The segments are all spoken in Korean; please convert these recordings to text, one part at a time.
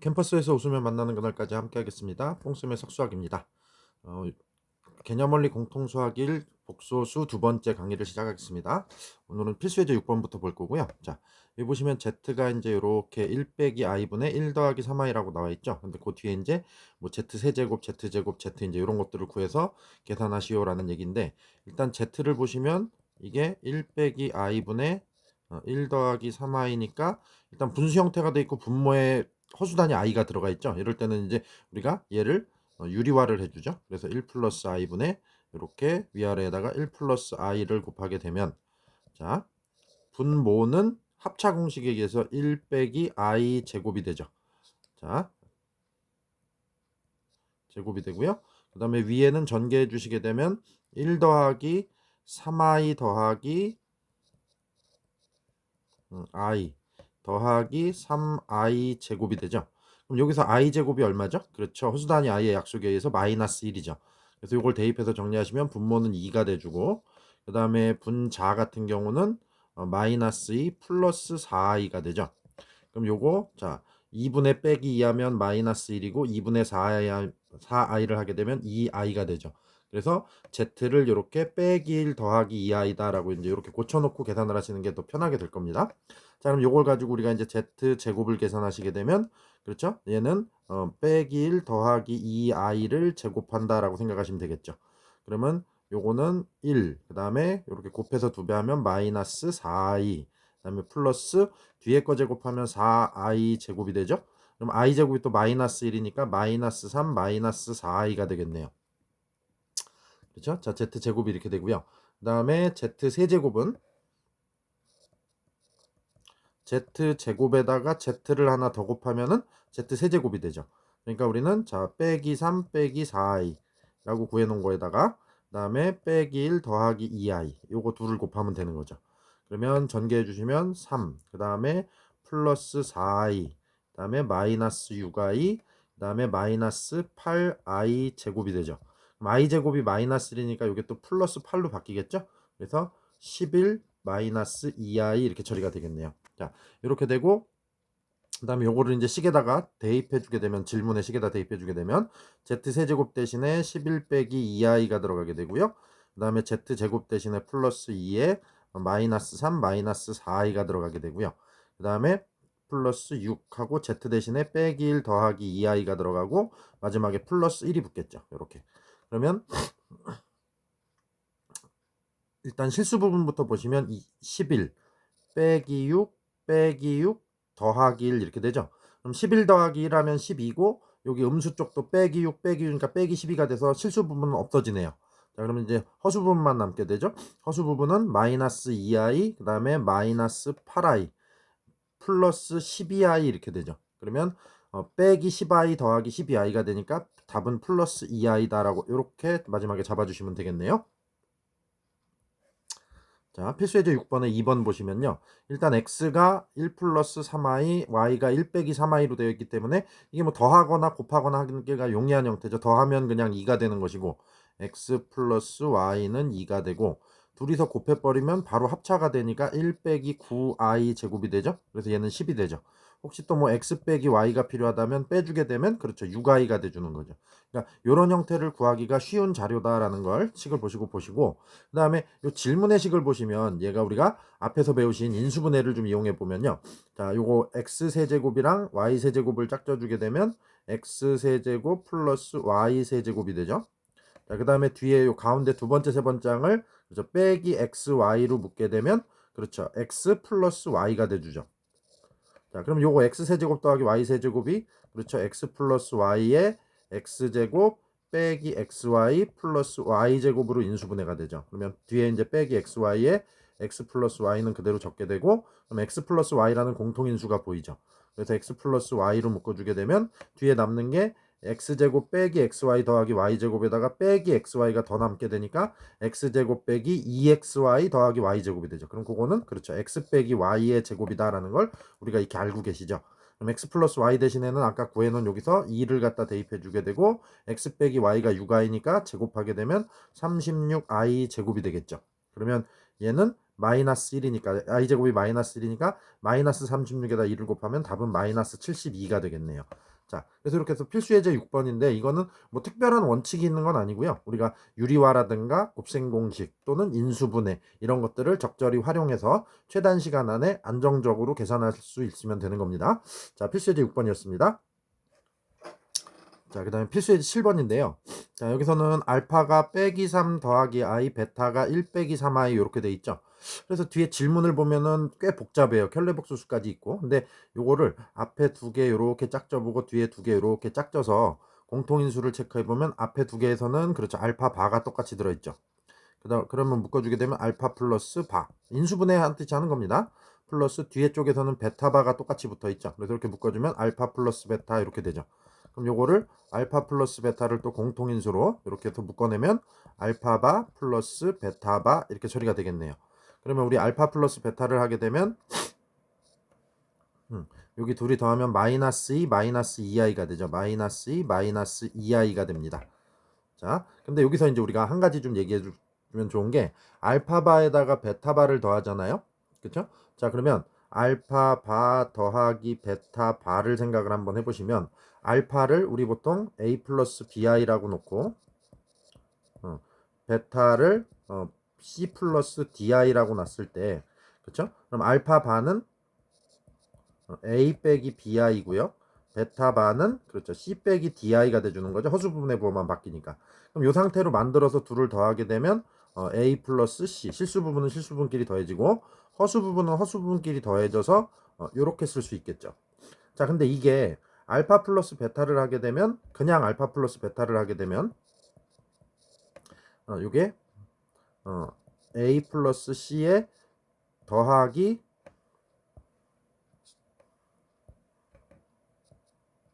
캠퍼스에서 웃으며 만나는 그날까지 함께하겠습니다. 뽕쌤의 석수학입니다. 어, 개념 원리 공통 수학일 복소수 두 번째 강의를 시작하겠습니다. 오늘은 필수 예제 6번부터 볼 거고요. 자, 여기 보시면 z가 이제 이렇게 1 빼기 i분의 1 더하기 3i라고 나와 있죠. 근데 그 뒤에 이제 뭐 z 세제곱, z 제곱, z 이제 이런 것들을 구해서 계산하시오라는 얘기인데 일단 z를 보시면 이게 1 빼기 i분의 1 더하기 3i니까 일단 분수 형태가 돼 있고 분모에 허수단위 i가 들어가 있죠. 이럴 때는 이제 우리가 얘를 어, 유리화를 해주죠. 그래서 1 플러스 i분의 이렇게 위아래에다가 1 플러스 i를 곱하게 되면 자 분모는 합차 공식에 의해서 1 빼기 i 제곱이 되죠. 자 제곱이 되고요. 그 다음에 위에는 전개해 주시게 되면 1 더하기 3i 더하기 음, i 더하기 3i 제곱이 되죠. 그럼 여기서 i 제곱이 얼마죠? 그렇죠. 허수 단위 i의 약속에 의해서 마이너스 1이죠. 그래서 이걸 대입해서 정리하시면 분모는 2가 돼주고 그 다음에 분자 같은 경우는 어, 마이너스 2 플러스 4i가 되죠. 그럼 요거 자 2분의 빼기 2하면 마이너스 1이고 2분의 4i, 4i를 하게 되면 2i가 되죠. 그래서 z를 이렇게 빼기 1 더하기 2i다라고 이제 이렇게 고쳐놓고 계산을 하시는 게 더 편하게 될 겁니다. 자 그럼 요걸 가지고 우리가 이제 z 제곱을 계산하시게 되면 그렇죠? 얘는 어, 빼기 1 더하기 2i를 제곱한다라고 생각하시면 되겠죠. 그러면 요거는 1, 그 다음에 이렇게 곱해서 두 배 하면 마이너스 4i, 그 다음에 플러스 뒤에 거 제곱하면 4i 제곱이 되죠. 그럼 i 제곱이 또 마이너스 1이니까 마이너스 3, 마이너스 4i가 되겠네요. 그렇죠? 자, z 제곱이 이렇게 되고요. 그 다음에 z 세제곱은 z 제곱에다가 z를 하나 더 곱하면은 z 세제곱이 되죠. 그러니까 우리는 자 빼기 3 빼기 4i라고 구해 놓은 거에다가 그 다음에 빼기 1 더하기 2i 요거 둘을 곱하면 되는 거죠. 그러면 전개해 주시면 3, 그 다음에 플러스 4i, 그 다음에 마이너스 6i, 그 다음에 마이너스 8i 제곱이 되죠. I 제곱이 마이너스 1이니까 이게 또 플러스 8로 바뀌겠죠? 그래서 11 마이너스 2i 이렇게 처리가 되겠네요. 자, 이렇게 되고 그다음에 요거를 이제 식에다가 대입해 주게 되면 질문에 식에다 대입해 주게 되면 z 세제곱 대신에 11 빼기 2i가 들어가게 되고요. 그다음에 z 제곱 대신에 플러스 2에 마이너스 3 마이너스 4i가 들어가게 되고요. 그다음에 플러스 6하고 z 대신에 빼기 1 더하기 2i가 들어가고 마지막에 플러스 1이 붙겠죠. 이렇게. 그러면 일단 실수 부분부터 보시면 11 빼기 6 빼기 6 더하기 1 이렇게 되죠. 그럼 11 더하기 1 하면 12고 여기 음수 쪽도 빼기 6 빼기 6이니까 빼기 12가 돼서 실수 부분은 없어지네요. 자 그러면 이제 허수 부분만 남게 되죠. 허수 부분은 마이너스 2i 그 다음에 마이너스 8i 플러스 12i 이렇게 되죠. 그러면 어, 빼기 10i 더하기 12i가 되니까 답은 플러스 2i다라고 이렇게 마지막에 잡아주시면 되겠네요. 자, 필수예제 6번에 2번 보시면요. 일단 x가 1 플러스 3i, y가 1 빼기 3i로 되어 있기 때문에 이게 뭐 더하거나 곱하거나 하는 게가 용이한 형태죠. 더하면 그냥 2가 되는 것이고 x 플러스 y는 2가 되고 둘이서 곱해버리면 바로 합차가 되니까 1 빼기 9i 제곱이 되죠. 그래서 얘는 10이 되죠. 혹시 또 뭐 x 빼기 y가 필요하다면 빼주게 되면 그렇죠 6i가 돼주는 거죠. 그러니까 이런 형태를 구하기가 쉬운 자료다라는 걸 식을 보시고 보시고 그 다음에 이 질문의 식을 보시면 얘가 우리가 앞에서 배우신 인수분해를 좀 이용해 보면요. 자 요거 x 세제곱이랑 y 세제곱을 짝져주게 되면 x 세제곱 플러스 y 세제곱이 되죠. 자, 그 다음에 뒤에 요 가운데 두 번째 세 번째 장을 그렇죠. 빼기 x, y로 묶게 되면 그렇죠. x 플러스 y가 돼주죠. 자, 그럼 요거 x 세제곱 더하기 y 세제곱이 그렇죠. x 플러스 y의 x 제곱 빼기 xy 플러스 y 제곱으로 인수분해가 되죠. 그러면 뒤에 이제 빼기 xy에 x 플러스 y는 그대로 적게 되고 그럼 x 플러스 y라는 공통인수가 보이죠. 그래서 x 플러스 y로 묶어주게 되면 뒤에 남는 게 x제곱 빼기 xy 더하기 y제곱에다가 빼기 xy가 더 남게 되니까 x제곱 빼기 2xy 더하기 y제곱이 되죠. 그럼 그거는 그렇죠. x 빼기 y의 제곱이다라는 걸 우리가 이렇게 알고 계시죠. 그럼 x 플러스 y 대신에는 아까 구해놓은 여기서 2를 갖다 대입해 주게 되고 x 빼기 y가 6i니까 제곱하게 되면 36i 제곱이 되겠죠. 그러면 얘는 마이너스 1이니까 i 제곱이 마이너스 1이니까 마이너스 36에다 2를 곱하면 답은 마이너스 72가 되겠네요. 자, 그래서 이렇게 해서 필수 예제 6번인데 이거는 뭐 특별한 원칙이 있는 건 아니고요. 우리가 유리화라든가 곱셈 공식 또는 인수분해 이런 것들을 적절히 활용해서 최단 시간 안에 안정적으로 계산할 수 있으면 되는 겁니다. 자, 필수 예제 6번이었습니다. 자, 그 다음에 필수 예제 7번인데요. 자, 여기서는 알파가 빼기 3 더하기 i, 베타가 1 빼기 3i 이렇게 돼 있죠. 그래서 뒤에 질문을 보면은 꽤 복잡해요. 켤레복수수까지 있고. 근데 요거를 앞에 두개 요렇게 짝져보고 뒤에 두개 요렇게 짝져서 공통인수를 체크해 보면 앞에 두 개에서는 그렇죠. 알파 바가 똑같이 들어 있죠. 그다음 그러면 묶어 주게 되면 알파 플러스 바. 인수분해 한 뜻이 하는 겁니다. 플러스 뒤에 쪽에서는 베타 바가 똑같이 붙어 있죠. 그래서 이렇게 묶어 주면 알파 플러스 베타 이렇게 되죠. 그럼 요거를 알파 플러스 베타를 또 공통인수로 이렇게 또 묶어내면 알파바 플러스 베타바 이렇게 처리가 되겠네요. 그러면 우리 알파 플러스 베타를 하게 되면 음, 여기 둘이 더하면 마이너스 2 마이너스 2i가 되죠. 마이너스 2 마이너스 2i가 됩니다. 자, 근데 여기서 이제 우리가 한 가지 좀 얘기해 주면 좋은 게 알파바에다가 베타바를 더하잖아요. 그렇죠? 자, 그러면 알파바 더하기 베타바를 생각을 한번 해보시면 알파를 우리 보통 a 플러스 bi라고 놓고 어, 베타를 어, c 플러스 di라고 놨을 때 그렇죠? 그럼 알파 바는 어, a 빼기 bi고요. 베타 바는 그렇죠. c 빼기 di가 돼주는 거죠. 허수 부분의 부호만 바뀌니까. 그럼 이 상태로 만들어서 둘을 더하게 되면 어, a 플러스 c 실수 부분은 실수 부분끼리 더해지고 허수 부분은 허수 부분끼리 더해져서 어, 이렇게 쓸수 있겠죠. 자, 근데 이게 알파 플러스 베타를 하게 되면 그냥 알파 플러스 베타를 하게 되면 어, 이게 어, a 플러스 c에 더하기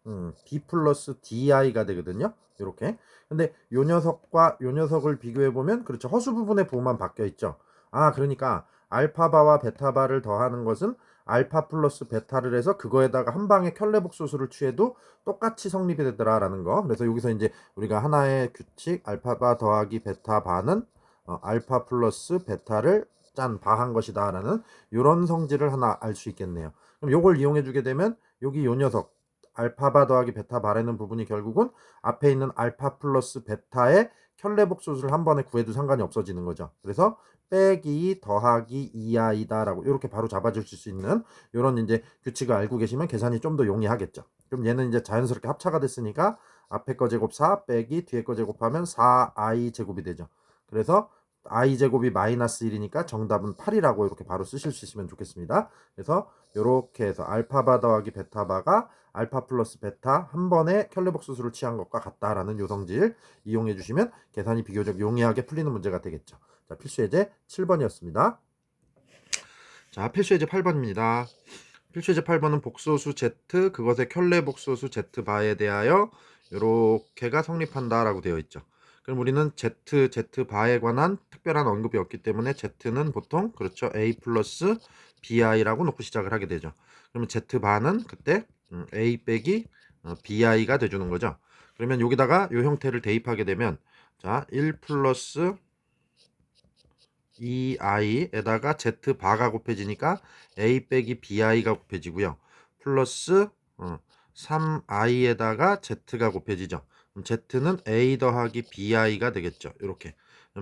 음, b 플러스 di가 되거든요. 이렇게. 근데 요 녀석과 요 녀석을 비교해 보면 그렇죠. 허수 부분의 부호만 바뀌어 있죠. 아, 그러니까 알파바와 베타바를 더하는 것은 알파 플러스 베타를 해서 그거에다가 한 방에 켤레복소수를 취해도 똑같이 성립이 되더라라는 거. 그래서 여기서 이제 우리가 하나의 규칙 알파 바 더하기 베타 바는 어, 알파 플러스 베타를 짠 바한 것이다라는 이런 성질을 하나 알 수 있겠네요. 그럼 요걸 이용해 주게 되면 여기 요 녀석 알파바 더하기 베타 바라는 부분이 결국은 앞에 있는 알파 플러스 베타의 켤레복소수를 한 번에 구해도 상관이 없어지는 거죠. 그래서 빼기 더하기 2i다라고 이렇게 바로 잡아주실 수 있는 이런 이제 규칙을 알고 계시면 계산이 좀 더 용이하겠죠. 그럼 얘는 이제 자연스럽게 합차가 됐으니까 앞에 거 제곱 4 빼기 뒤에 거 제곱하면 4i 제곱이 되죠. 그래서 i 제곱이 마이너스 1이니까 정답은 8이라고 이렇게 바로 쓰실 수 있으면 좋겠습니다. 그래서 이렇게 해서 알파바 더하기 베타바가 알파 플러스 베타 한 번에 켤레복수수를 취한 것과 같다라는 요성질 이용해 주시면 계산이 비교적 용이하게 풀리는 문제가 되겠죠. 자, 필수 예제 7번이었습니다. 자, 필수 예제 8번입니다. 필수 예제 8번은 복소수 z 그것의 켤레 복소수 z 바에 대하여 이렇게가 성립한다라고 되어 있죠. 그럼 우리는 z z 바에 관한 특별한 언급이 없기 때문에 z는 보통 그렇죠 a 플러스 bi라고 놓고 시작을 하게 되죠. 그러면 z 바는 그때 음, a 빼기 어, bi가 돼주는 거죠. 그러면 여기다가 이 형태를 대입하게 되면 자 1 플러스 2i에다가 z 바가 곱해지니까 a 빼기 bi가 곱해지고요. 플러스 어, 3i에다가 z가 곱해지죠. 그럼 z는 a 더하기 bi가 되겠죠. 이렇게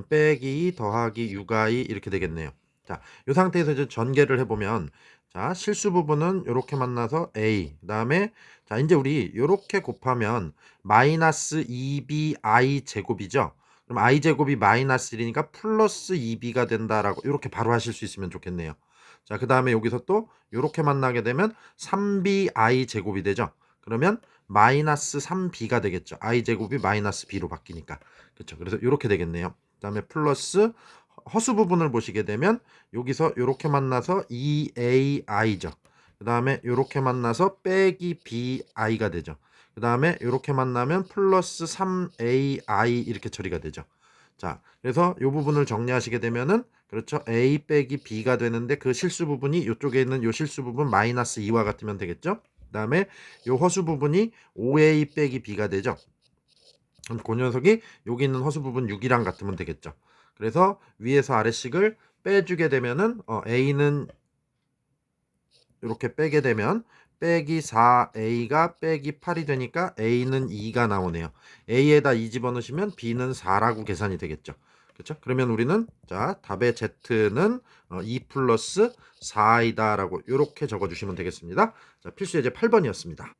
빼기 더하기 6i 이렇게 되겠네요. 자, 이 상태에서 이제 전개를 해보면 자 실수 부분은 이렇게 만나서 a 그 다음에 자 이제 우리 이렇게 곱하면 마이너스 2bi 제곱이죠. 그럼 i 제곱이 마이너스 1이니까 플러스 2b가 된다라고 이렇게 바로 하실 수 있으면 좋겠네요. 자, 그 다음에 여기서 또 이렇게 만나게 되면 3bi 제곱이 되죠. 그러면 마이너스 3b가 되겠죠. i 제곱이 마이너스 b로 바뀌니까. 그렇죠. 그래서 이렇게 되겠네요. 그 다음에 플러스 허수 부분을 보시게 되면 여기서 이렇게 만나서 2ai죠. 그 다음에 이렇게 만나서 빼기 bi가 되죠. 그 다음에 이렇게 만나면 플러스 3ai 이렇게 처리가 되죠. 자, 그래서 이 부분을 정리하시게 되면은 그렇죠. a 빼기 b가 되는데 그 실수 부분이 이쪽에 있는 이 실수 부분 마이너스 2와 같으면 되겠죠. 그 다음에 이 허수 부분이 5a 빼기 b가 되죠. 그럼 그 녀석이 여기 있는 허수 부분 6이랑 같으면 되겠죠. 그래서 위에서 아래식을 빼주게 되면은 어, a는 이렇게 빼게 되면 빼기 4a가 빼기 8이 되니까 a는 2가 나오네요. a에다 2 집어넣으시면 b는 4라고 계산이 되겠죠. 그렇죠? 그러면 우리는 자 답의 z는 어, 2 플러스 4이다라고 이렇게 적어주시면 되겠습니다. 자 필수 예제 8번이었습니다.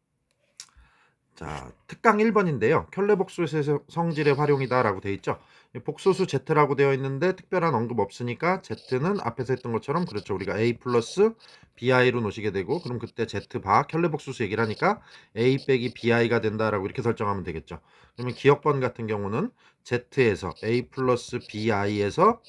자 특강 1번인데요. 켤레 복수의 성질의 활용이다라고 되어 있죠. 복소수 z라고 되어 있는데 특별한 언급 없으니까 z는 앞에서 했던 것처럼 그렇죠. 우리가 a 플러스 bi로 놓으시게 되고 그럼 그때 z 바 켤레 복수수 얘기를 하니까 a 빼기 bi가 된다라고 이렇게 설정하면 되겠죠. 그러면 기억번 같은 경우는 z에서 a 플러스 bi에서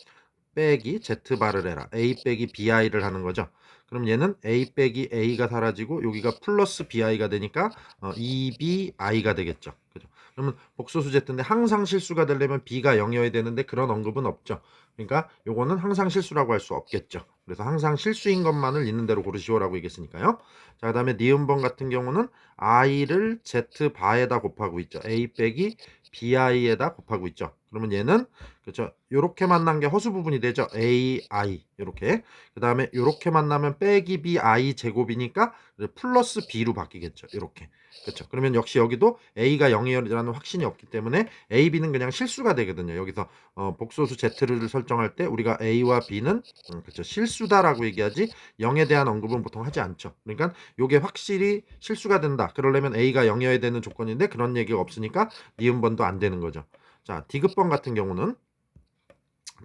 빼기 z 바를 해라. a 빼기 bi를 하는 거죠. 그럼 얘는 a 빼기 a가 사라지고 여기가 플러스 bi가 되니까 어, 2bi가 되겠죠. 그죠? 그러면 복소수 z인데 항상 실수가 되려면 b가 0이어야 되는데 그런 언급은 없죠. 그러니까 요거는 항상 실수라고 할 수 없겠죠. 그래서 항상 실수인 것만을 있는 대로 고르시오라고 얘기했으니까요. 자, 그다음에 니은번 같은 경우는 i를 z 바에다 곱하고 있죠. a 빼기 bi에다 곱하고 있죠. 그러면 얘는 그렇죠. 요렇게 만난 게 허수 부분이 되죠. a i 요렇게. 그다음에 요렇게 만나면 빼기 b i 제곱이니까 플러스 b로 바뀌겠죠. 요렇게. 그렇죠. 그러면 역시 여기도 a가 0이라는 확신이 없기 때문에 a, b는 그냥 실수가 되거든요. 여기서 어, 복소수 z를 설정할 때 우리가 a와 b는 음, 그렇죠. 실수다라고 얘기하지 0에 대한 언급은 보통 하지 않죠. 그러니까 요게 확실히 실수가 된다. 그러려면 a가 0이어야 되는 조건인데 그런 얘기가 없으니까 니은번도 안 되는 거죠. 자, 디귿번 같은 경우는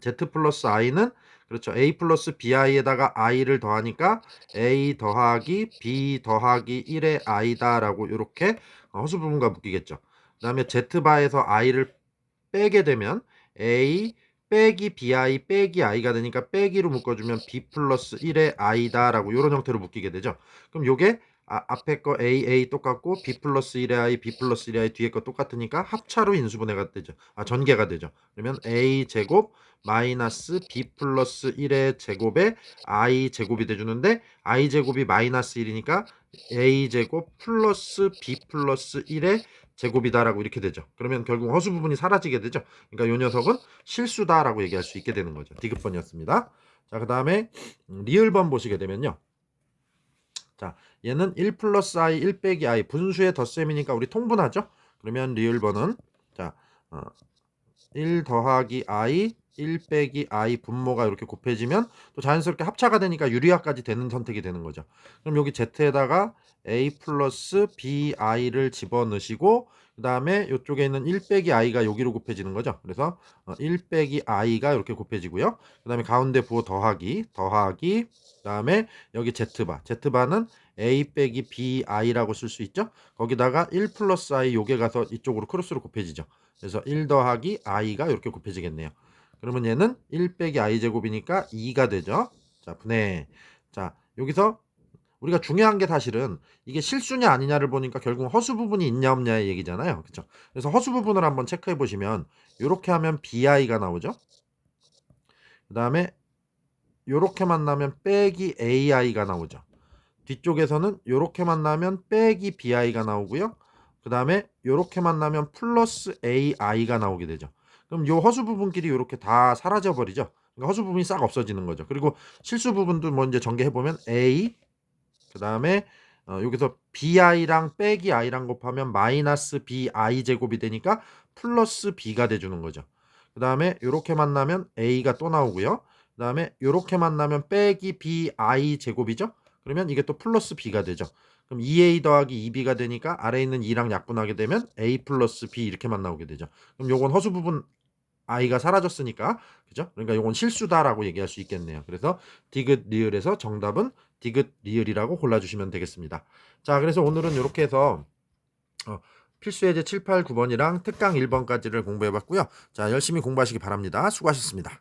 z 플러스 i는 그렇죠. a 플러스 bi에다가 i를 더하니까 a 더하기 b 더하기 1의 i다라고 이렇게 허수 부분과 묶이겠죠. 그 다음에 z바에서 i를 빼게 되면 a 빼기 bi 빼기 i가 되니까 빼기로 묶어주면 b 플러스 1의 i다라고 이런 형태로 묶이게 되죠. 그럼 요게 아, 앞에 거 a a 똑같고 b 플러스 1의 i b 플러스 1의 i 뒤에 거 똑같으니까 합차로 인수분해가 되죠. 아 전개가 되죠. 그러면 a 제곱 마이너스 b 플러스 1의 제곱에 i 제곱이 돼주는데 i 제곱이 마이너스 1이니까 a 제곱 플러스 b 플러스 1의 제곱이다라고 이렇게 되죠. 그러면 결국 허수 부분이 사라지게 되죠. 그러니까 요 녀석은 실수다라고 얘기할 수 있게 되는 거죠. 디귿번이었습니다. 자, 그 다음에 리을번 보시게 되면요. 자, 얘는 1 플러스 i 1 빼기 i 분수의 덧셈이니까 우리 통분하죠. 그러면 리을번은 자, 어, 1 더하기 i 1 빼기 i 분모가 이렇게 곱해지면 또 자연스럽게 합차가 되니까 유리화까지 되는 선택이 되는 거죠. 그럼 여기 z에다가 a 플러스 bi를 집어넣으시고 그 다음에 이쪽에 있는 1 빼기 i가 여기로 곱해지는 거죠. 그래서 1 어, 빼기 i가 이렇게 곱해지고요. 그 다음에 가운데 부호 더하기 더하기 그 다음에 여기 z바 z바는 a 빼기 bi라고 쓸 수 있죠. 거기다가 1 플러스 i 요게 가서 이쪽으로 크로스로 곱해지죠. 그래서 1 더하기 i가 이렇게 곱해지겠네요. 그러면 얘는 1 빼기 i 제곱이니까 2가 되죠. 자, 분해. 자, 여기서 우리가 중요한 게 사실은 이게 실수냐 아니냐를 보니까 결국 허수 부분이 있냐 없냐의 얘기잖아요. 그렇죠? 그래서 허수 부분을 한번 체크해 보시면 이렇게 하면 bi가 나오죠. 그다음에 이렇게 만나면 빼기 ai가 나오죠. 뒤쪽에서는 이렇게 만나면 빼기 bi가 나오고요. 그다음에 이렇게 만나면 플러스 ai가 나오게 되죠. 그럼 요 허수 부분끼리 이렇게 다 사라져 버리죠. 그러니까 허수 부분이 싹 없어지는 거죠. 그리고 실수 부분도 뭐 이제 전개해 보면 a 그 다음에 어, 여기서 bi랑 빼기 i랑 곱하면 마이너스 bi 제곱이 되니까 플러스 b가 돼주는 거죠. 그 다음에 이렇게 만나면 a가 또 나오고요. 그 다음에 이렇게 만나면 빼기 bi 제곱이죠. 그러면 이게 또 플러스 b가 되죠. 그럼 2a 더하기 2b가 되니까 아래에 있는 2랑 약분하게 되면 a 플러스 b 이렇게 만 나오게 되죠. 그럼 요건 허수 부분 i가 사라졌으니까 그죠? 그러니까 요건 실수다라고 얘기할 수 있겠네요. 그래서 디귿 리을에서 정답은 디귿 리을이라고 골라주시면 되겠습니다. 자, 그래서 오늘은 이렇게 해서 어, 필수 예제 7, 8, 9번이랑 특강 1번까지를 공부해봤고요. 자, 열심히 공부하시기 바랍니다. 수고하셨습니다.